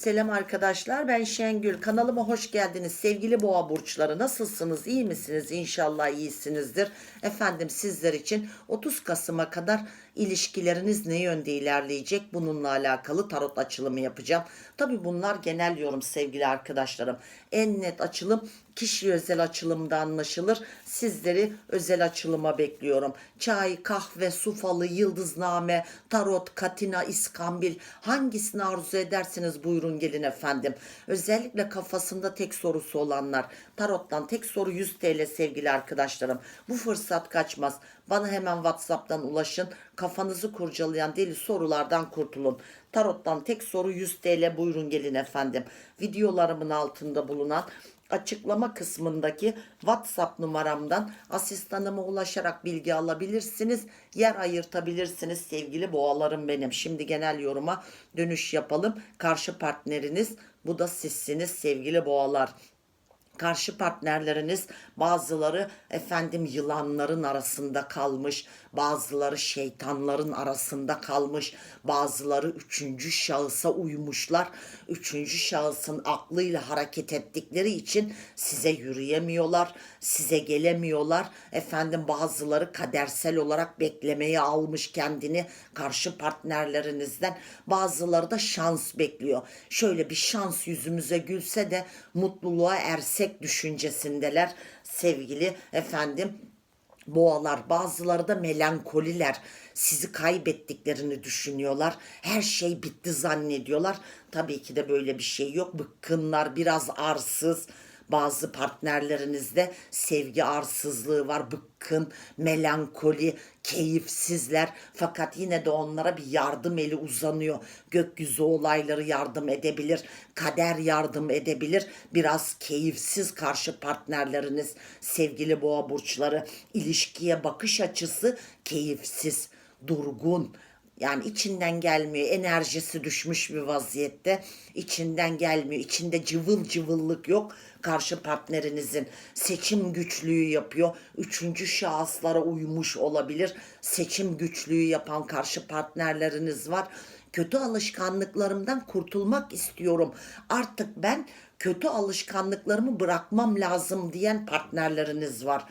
Selam arkadaşlar ben Şengül. Kanalıma hoş geldiniz. Sevgili boğa burçları nasılsınız? İyi misiniz? İnşallah iyisinizdir. Efendim sizler için 30 Kasım'a kadar ilişkileriniz ne yönde ilerleyecek bununla alakalı tarot açılımı yapacağım tabi bunlar genel yorum sevgili arkadaşlarım en net açılım kişi özel açılımda anlaşılır sizleri özel açılıma bekliyorum çay kahve su falı yıldızname tarot katina iskambil hangisini arzu ederseniz buyurun gelin efendim. Özellikle kafasında tek sorusu olanlar tarottan tek soru 100 TL sevgili arkadaşlarım. Bu fırsat kaçmaz. Bana hemen WhatsApp'tan ulaşın. Kafanızı kurcalayan deli sorulardan kurtulun. Tarottan tek soru 100 TL buyurun gelin efendim. Videolarımın altında bulunan açıklama kısmındaki WhatsApp numaramdan asistanıma ulaşarak bilgi alabilirsiniz. Yer ayırtabilirsiniz sevgili boğalarım benim. Şimdi genel yoruma dönüş yapalım. Karşı partneriniz bu da sizsiniz sevgili boğalar karşı partnerleriniz bazıları efendim yılanların arasında kalmış, bazıları şeytanların arasında kalmış, bazıları üçüncü şahısa uymuşlar. Üçüncü şahısın aklıyla hareket ettikleri için size yürüyemiyorlar, size gelemiyorlar. Efendim bazıları kadersel olarak beklemeye almış kendini karşı partnerlerinizden. Bazıları da şans bekliyor. Şöyle bir şans yüzümüze gülse de mutluluğa ersek düşüncesindeler sevgili efendim. Boğalar bazıları da melankoliler. Sizi kaybettiklerini düşünüyorlar. Her şey bitti zannediyorlar. Tabii ki de böyle bir şey yok. Bıkkınlar biraz arsız bazı partnerlerinizde sevgi arsızlığı var, bıkkın, melankoli, keyifsizler fakat yine de onlara bir yardım eli uzanıyor. Gökyüzü olayları yardım edebilir, kader yardım edebilir. Biraz keyifsiz karşı partnerleriniz, sevgili boğa burçları, ilişkiye bakış açısı keyifsiz, durgun, yani içinden gelmiyor. Enerjisi düşmüş bir vaziyette. içinden gelmiyor. İçinde cıvıl cıvıllık yok. Karşı partnerinizin seçim güçlüğü yapıyor. Üçüncü şahıslara uymuş olabilir. Seçim güçlüğü yapan karşı partnerleriniz var. Kötü alışkanlıklarımdan kurtulmak istiyorum. Artık ben kötü alışkanlıklarımı bırakmam lazım diyen partnerleriniz var.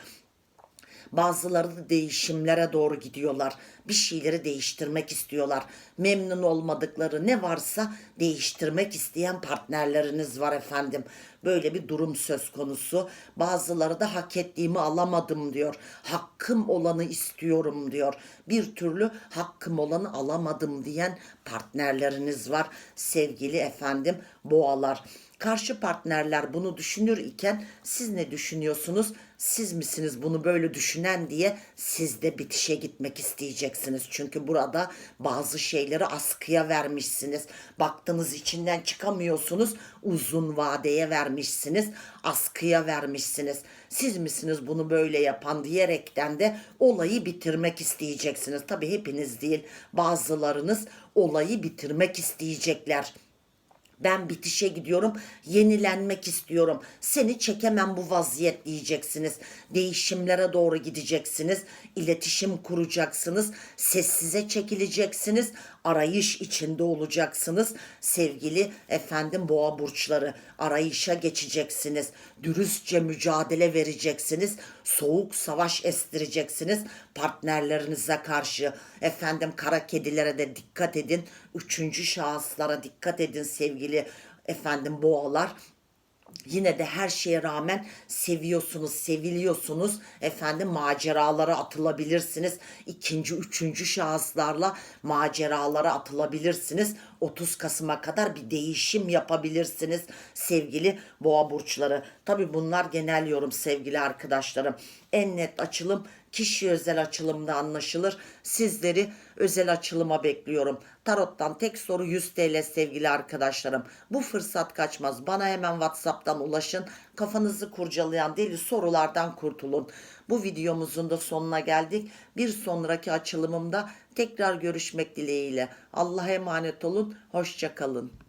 Bazıları da değişimlere doğru gidiyorlar. Bir şeyleri değiştirmek istiyorlar. Memnun olmadıkları ne varsa değiştirmek isteyen partnerleriniz var efendim. Böyle bir durum söz konusu. Bazıları da hak ettiğimi alamadım diyor. Hakkım olanı istiyorum diyor. Bir türlü hakkım olanı alamadım diyen partnerleriniz var. Sevgili efendim boğalar. Karşı partnerler bunu düşünür iken siz ne düşünüyorsunuz? Siz misiniz bunu böyle düşünen diye siz de bitişe gitmek isteyeceksiniz. Çünkü burada bazı şeyleri askıya vermişsiniz. Baktınız içinden çıkamıyorsunuz. Uzun vadeye vermişsiniz. Askıya vermişsiniz. Siz misiniz bunu böyle yapan diyerekten de olayı bitirmek isteyeceksiniz. Tabii hepiniz değil. Bazılarınız olayı bitirmek isteyecekler. Ben bitişe gidiyorum, yenilenmek istiyorum. Seni çekemem bu vaziyet diyeceksiniz. Değişimlere doğru gideceksiniz. iletişim kuracaksınız. Sessize çekileceksiniz. Arayış içinde olacaksınız. Sevgili efendim boğa burçları arayışa geçeceksiniz. Dürüstçe mücadele vereceksiniz. Soğuk savaş estireceksiniz partnerlerinize karşı. Efendim kara kedilere de dikkat edin. Üçüncü şahıslara dikkat edin sevgili efendim boğalar yine de her şeye rağmen seviyorsunuz, seviliyorsunuz. Efendim maceralara atılabilirsiniz. İkinci, üçüncü şahıslarla maceralara atılabilirsiniz. 30 Kasım'a kadar bir değişim yapabilirsiniz sevgili boğa burçları. Tabi bunlar genel yorum sevgili arkadaşlarım. En net açılım kişi özel açılımda anlaşılır. Sizleri özel açılıma bekliyorum. Tarot'tan tek soru 100 TL sevgili arkadaşlarım. Bu fırsat kaçmaz. Bana hemen WhatsApp'tan ulaşın. Kafanızı kurcalayan deli sorulardan kurtulun. Bu videomuzun da sonuna geldik. Bir sonraki açılımımda tekrar görüşmek dileğiyle. Allah'a emanet olun. Hoşçakalın.